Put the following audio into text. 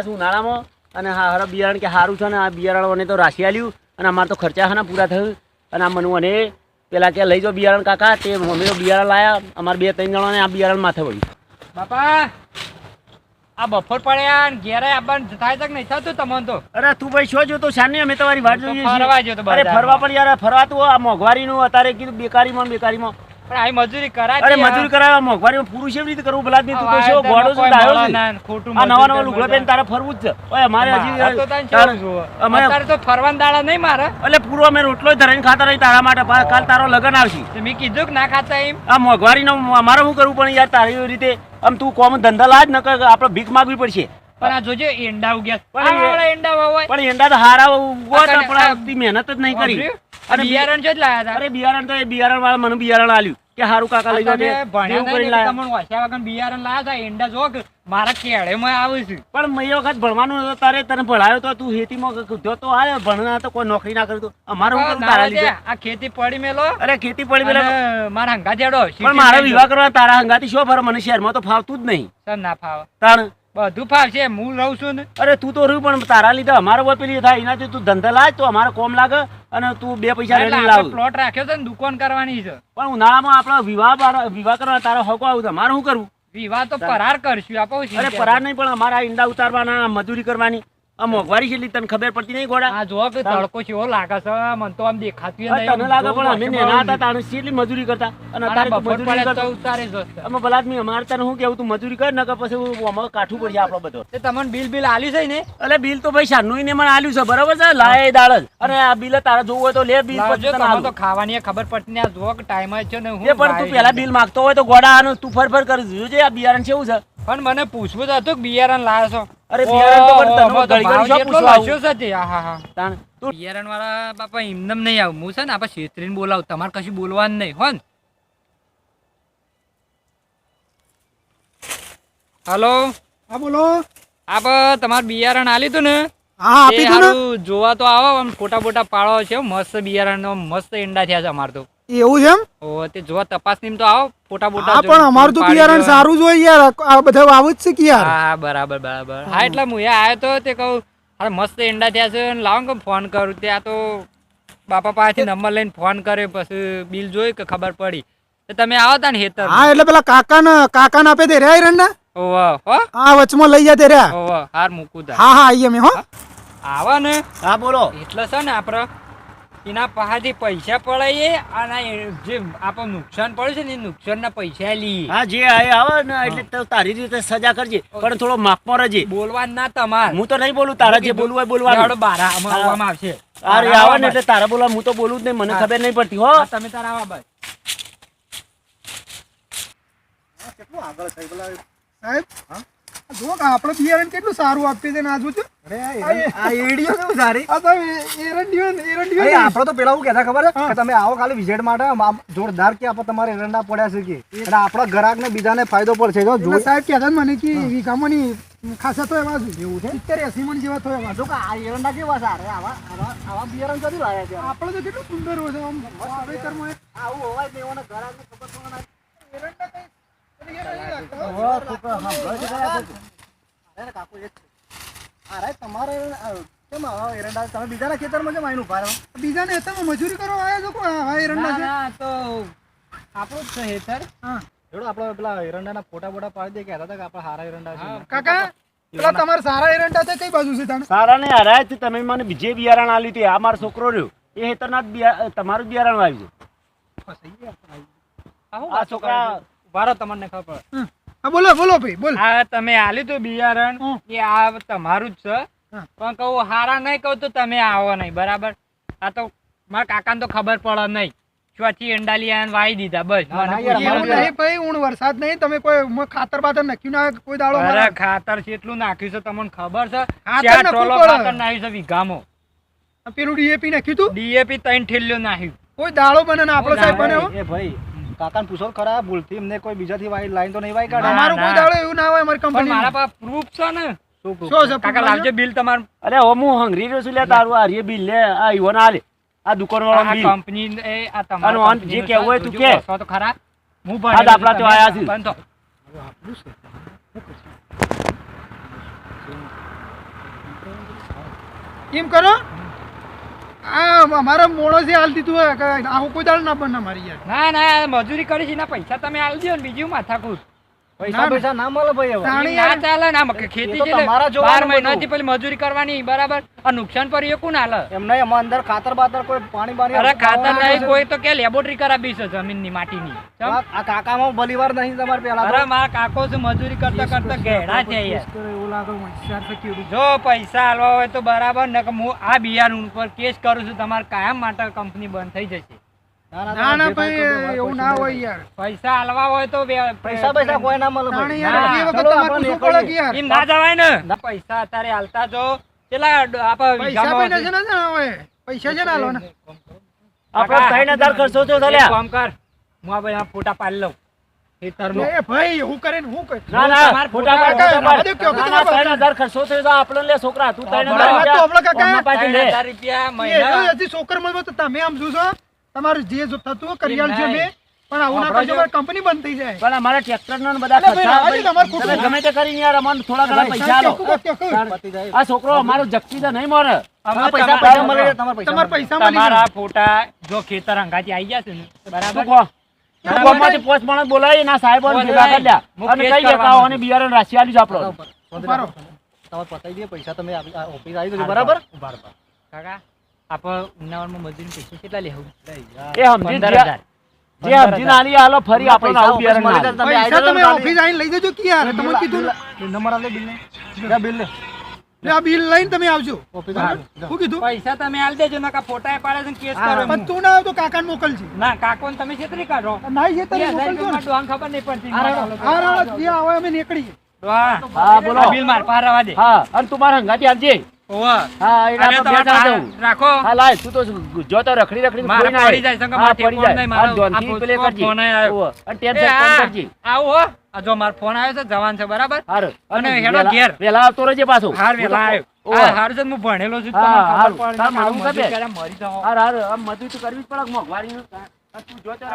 લાયા છું ઉનાળામાં. અને હા હરા બિયારણ કે સારું છે ને આ બિયારણોને તો રાશી આલ્યું. અને અમારે તો ખર્ચા છે પૂરા થયું. અને આ મનુ અને પેલા કે લઈ જાઓ બિયારણ કાકા તે મમ્મી તો બિયારણ લાયા. અમારે બે ત્રણ જણાને આ બિયારણ માથે વળ્યું. બાપા આ બફોર પડ્યા ને ઘેરે આવવાનું થાય છે કે નહીં? થતું તમને તો. અરે તું ભાઈ શું જોતો? શાને અમે તમારી વાત જોઈએ ફરવા જોતો અરે ફરવા પણ યાર ફરવા તો આ મોંઘવારીનું અત્યારે કીધું બેકારીમાં બેકારીમાં. પણ મજૂરી કરાય અરે મજૂરી કરાવવા મોંઘવારીમાં પૂરું કેવી રીતે કરવું ભલા તું તો શું ગોડો શું ડાયો છે ખોટું આ નવા નવા લુગડા પહેરીને તારે ફરવું જ છે. ઓય અમારે હજી અમે અત્યારે તો ફરવાના દાડા નહીં મારે. એટલે પૂરો અમે રોટલો ધરાઈને ખાતા રહી તારા માટે કાલ તારો લગન આવશે. મેં કીધું કે ના ખાતા એમ. આ મોંઘવારીનો અમારે શું કરવું પણ યાર તારી રીતે આમ તું કોમ ધંધા લાજ ન કર આપણે ભીખ માગવી પડશે. પણ આ જોજે એંડા ઉગ્યા. પણ એંડા વાવાય પણ એંડા તો હારા ઉગવા પણ મહેનત જ નહીં કરી. અને બિયારણ જ લાયા હતા. અરે બિયારણ તો એ બિયારણ વાળા મને બિયારણ આલ્યું. કે હારું કાકા લઈ જાઓ ભણ્યા ને લાયા. તમને વાસ્યા વગર બિયારણ લાયા હતા. એંડા જોક મારા કેળેમાં આવે છે. પણ મેં વખત ભણવાનું તારે તને ભણાયો તો તું ખેતીમાં જો તો આ ભણના તો કોઈ નોકરી ના કરી તો. અમારે શું તારા લીધે? આ ખેતી પડી મેલો. અરે ખેતી પડી મેલો. મારા હંગા જેડો પણ મારો વિવાહ કરવા તારા હંગાથી શું ફરે મને શહેરમાં તો ફાવતું જ નહીં. સર ના ફાવ. તાણ? બધું ફાવશે હું રહું છું ને. અરે તું તો રહ્યું પણ તારા લીધે અમારે બહુ પેલી થાય એનાથી તું ધંધા લાજ તો અમારે કોમ લાગે અને તું બે પૈસા રેડી લાવ. પ્લોટ રાખ્યો છે ને દુકાન કરવાની છે. પણ ઉનાળામાં આપણે વિવાહ વિવાહ કરવા તારો હકો આવું છે મારે શું કરવું? વિવાહ તો પરાર કરશું આપો અરે પરાર નહીં પણ અમારા ઈંડા ઉતારવાના મજૂરી કરવાની. આ મોંઘવારી છે તને ખબર પડતી નહીં ગોડા આ જો કે તડકો કેવો લાગે છે મને તો આમ દેખાતું નહીં. તને લાગે પણ અમે નેના હતા તાણે કેટલી મજૂરી કરતા? અને અને અત્યારે તું મજૂરી પડે તો ઉતારે જ અમે ભલા આદમી અમારે તને શું કેવું તું મજૂરી કર નકર પછી અમારે કાઠું પડી આપણો બધો. તે તમને બિલ બિલ આલ્યું છે ને? એટલે બિલ તો ભાઈ શાનું ને મને આલ્યું છે બરાબર છે? લાય દાળ જ. અને આ બિલ તારે જોવું હોય તો લે બિલ પછી તને આલું. તો ખાવાની ખબર પડતી નહીં. આ જુઓ કે ટાઈમ જ છે ને હું પણ તું પહેલા બિલ માંગતો હોય તો ગોડા આનું તું ફર ફર કરી જોજે આ બિયારણ છે એવું છે? પણ મને પૂછવું તો હતું કે બિયારણ લાવ્યો છો. અરે બિયારણ તો પણ તને તો ઘડી ઘડી શું પૂછવા આવું? લાગ્યો છે તે? હા હા. તાણ તું બિયારણ વાળા બાપા એમનેમ નહીં આવ. હું છે ને આપણે શેત્રીને બોલાવ. તમારે કશું બોલવાનું નહીં હોન. હલો? હા બોલો. આપ તમારું બિયારણ આલી તું ને? હા આપી એ દઉં જોવા તો આવો આમ ફોટા ફોટા પાડો છે. મસ્ત બિયારણ નો મસ્ત ઈંડા થયા છે અમાર તો. એવું છે એમ? ઓ તે જોવા તપાસની તો આવો ફોટા બોટા હા પણ અમારું તો બિયારણ સારું જ હોય યાર આ બધા આવું જ છે કે યાર હા હા બરાબર બરાબર. હા એટલે હું યાર આવ્યો તો તે કહું અરે મસ્ત ઈંડા થયા છે ને લાવો કે ફોન કરું. ત્યાં તો બાપા પાસેથી નંબર લઈને ફોન કર્યો પછી બિલ જોઈ કે ખબર પડી. તો તમે આવો તા ને હેતર હા એટલે પેલા કાકા ને કાકા આપે તે રહ્યા એરંડા ઓવા હો? હા વચમાં લઈ જતે રહ્યા. ઓવા હાર મૂકું તા હા હા આઈએ મેં હો. આવા ને. હા બોલો. એટલે છે ને આપણે એના પાસેથી પૈસા પડાઈએ અને જે આપણે નુકસાન પડ્યું છે ને એ નુકસાનના પૈસા લઈએ. હા જે આવે ને એટલે તો તારી રીતે સજા કરજે પણ થોડો માપમાં રહેજે. બોલવાનું ના તમાર. હું તો નહીં બોલું તારા જે બોલવું હોય બોલવાનું. હેડો બારા આવવામાં આવશે. અરે આવે ને એટલે તારા બોલવા હું તો બોલું જ નહીં મને ખબર નહીં પડતી હો. તમે તારા આવા ભાઈ સાહેબ જો કે આપણે બિયારણ કેટલું સારું આપીએ છે ને આ જોજો આ એડિયો કેવું સારી? આ તો પેલા હું કહેતા ખબર છે? તમે આવો ખાલી વિઝિટ માટે જોરદાર કે આપણે તમારે એરંડા પડ્યા છે કે. આપણા ગ્રાહકને બીજાને ફાયદો પડશે જો સાહેબ કહેતા મને કે વીઘામાં ખાસા તો એવા જેવું છે? સિત્તેર એસી મણ જેવા તો એવા જો. કે આ એરંડા કેવા છે આવા આવા આવા બિયારણ ક્યાંથી લાવ્યા છે? આપણે તો કેટલું સુંદર હોય છે આમ વાવેતરમાં આવું હોવાય જ ગ્રાહકને ખબર પણ ના એરંડા કઈ એરંડા નહીં લાગતા. હોય. તો કે સાંભળો છો કયા છે? અરે કાકુ એ જ છે. અરે તમારે કેમ આવા એરંડા તમે બીજાના ખેતરમાં કેમ આવીને ઊભા રહો બીજાને હેતરમાં મજૂરી કરવા આવ્યા છો કોઈ આવા એરંડા છે ના, ના, તો આપણું જ છે હેતર હા જોડો આપણે પેલા એરંડાના ફોટા ફોટા પાડી દે કહેતા હતા કે આપણા હારા એરંડા છે કાકા પેલા તમારા સારા એરંડા છે કઈ બાજુ છે સારા ને હરાય છે તમે મને બીજે બિયારણ આલ્યું હતી આ મારો છોકરો રહ્યો એ હેતરના તમારું બિયારણ આવ્યું આવું આ છોકરા કરે છે? ઊભા રહો, તમને ખબર પડે. હા બોલો બોલો ભાઈ બોલ. આ તમે આલી તો બિયારણ. કે આ તમારું જ છે. પણ કહું હારા નહીં કહું તો તમે આવો નહીં બરાબર? આ તો મારા કાકાને તો ખબર પડે નહીં. ચોથી અંડાલિયા વાઈ દીધા બસ. નહીં ભાઈ ઊણ વરસાદ નહીં. તમે કોઈ ખાતર બાતર નાખ્યું ના કોઈ દાડો અરે ખાતર કેટલું નાખ્યું છે તમને ખબર છે? ચાર ટોલો ખાતર નાખ્યું છે વીઘામાં. પેલું ડીએપી નાખ્યું તું? ડીએપી ત્રણ ઠેલ્યો નાખ્યું. કોઈ દાડો બને ને આપણો સાહેબ બને એ ભાઈ કાકાને પૂછો ખરા ભૂલથી અમને કોઈ બીજાથી વાઈ લાઈન તો નહીં વાઈ કાઢે? અમારું કોઈ દાડો એવું ના હોય અમારી કંપની મારા પાસે પ્રૂફ છે ને. શું છે કાકા લાવજો બિલ તમારું. અરે હવે હું હંગરી રહ્યો છું લે તારું. આ રે બિલ લે આ ઈવોને આલે આ દુકાન વાળો બિલ કંપની એ આ તમારું તમારા જે કેવું હોય તું કે. તો ખરા. હું આ ભણેલો દાખલા છું, તો તમે આયા છે. બંધ થો. એમ કરો? આ અમારા મોણસે હાલ દીધું આવું કોઈ દાળ ના બને મારી યાર. ના ના મજૂરી કરી છે, એના પૈસા તમે આલી દો ને, બીજું માથાકૂટ. પૈસા પૈસા ના મળે ભાઈ હવે. તાણી ઈ યાર. ના ચાલે ને આમાં ખેતી એ તો છે એટલે તમારા જોવાનું બાર મહિનાથી પેલી મજૂરી કરવાની બરાબર? આ નુકસાન પર એ કોણ હાલે? એમને એમાં અંદર ખાતર બાતર કોઈ પાણી બાણી અરે ખાતર નહીં કોઈ તો કે લેબોરેટરી કરાવી છે જમીનની માટીની. આ કાકામાં ભલીવાર નહીં તમારે પેલા અરે મારા કાકો છે મજૂરી કરતા કરતા ઘેડા છે યાર. એવું લાગે હોશિયાર છે કેવું જો પૈસા હાલવા હોય તો બરાબર ને હું આ બિયારણ ઉપર કેસ કરું છું તમારે કાયમ માટે કંપની બંધ થઈ જશે. ના ના ભાઈ એવું ના હોય યાર. પૈસા હાલવા હોય તો પૈસા પૈસા કોઈ ના મળે ભાઈ. યાર એ વખત તમારે પૂછવું પડે કે યાર. ના જવાય ને. પૈસા અત્યારે હાલતા જો. પેલા આપા પૈસા પૈસા છે ને હાલો આપણે ખર્ચો ચાલ્યા. કામ કર. હું આ ફોટા પાડી લઉં. છોકરા. તો તમે આમ જોશો. તમારું જે જો થતું કરિયાલ છે મેં. પણ આવું ના કરજો કંપની બંધ થઈ જાય. પણ અમારા ટ્રેક્ટર ને બધા ખર્ચા ગમે તે કરીને યાર અમને થોડા ઘણા પૈસા આલો આ છોકરો અમારો જગતી તો નહીં મરે. તમારા- પૈસા મળે તમારા પૈસા તમારા પૈસા મળી તમારા ફોટા જો ખેતર અંગાથી આવી જશે ને બરાબર. કહો? પોસ્ટ માણસ બોલાવી ના સાહેબ ભેગા અને કઈ દેખાવો અને બિયારણ રાશિ આલ્યું છે આપણો તમારે પતાઈ દઈએ પૈસા તમે ઓફિસ આવી જજો બરાબર? કાકા? આપણે ઉનાળામાં મજૂરી પૈસા કેટલા લેવું? એ સમજી જે- હજાર. જે હાલો ફરી આપણને આવું બિયારણ ના પૈસા તમે ઓફિસ આવીને લઈ જજો કે યાર તમે કીધું નંબર આપલે બિલ લે બિલ લે. લે આ બિલ લઈને તમે આવજો. શું કીધું? પૈસા તમે આલ દેજો નકા ફોટા પાડે છે કેસ કરો પણ તું ના આવે તો કાકાને મોકલજે. ના કાકો તમે છેતરી કાઢો. મોકલજો ને. ખબર નહીં પડતી. હા રાણા, જે આવે અમે નીકળીએ હા બોલો. બિલ. માર પાર દે. હા અને તું મારા હંગાથી આવજે. રાખો. હા લાય તું તો જો તો રખડી રખડી પડી જાય સંગ મારે પડી જાય. મારો જોનથી આ પેલે ફોન આવ્યો. અને ટેન્શન હા, ફોન આવું હો. આ જો મારો ફોન આવ્યો છે જવાન છે બરાબર? હારું. અને હેડો ઘેર. વેલા આવતો રહેજે પાછો. હાર વેલા આવ્યો મારું જાવ હાર હાર. મજૂરી તો કરવી જ પડે મોંઘવારી તું જોતો રહે.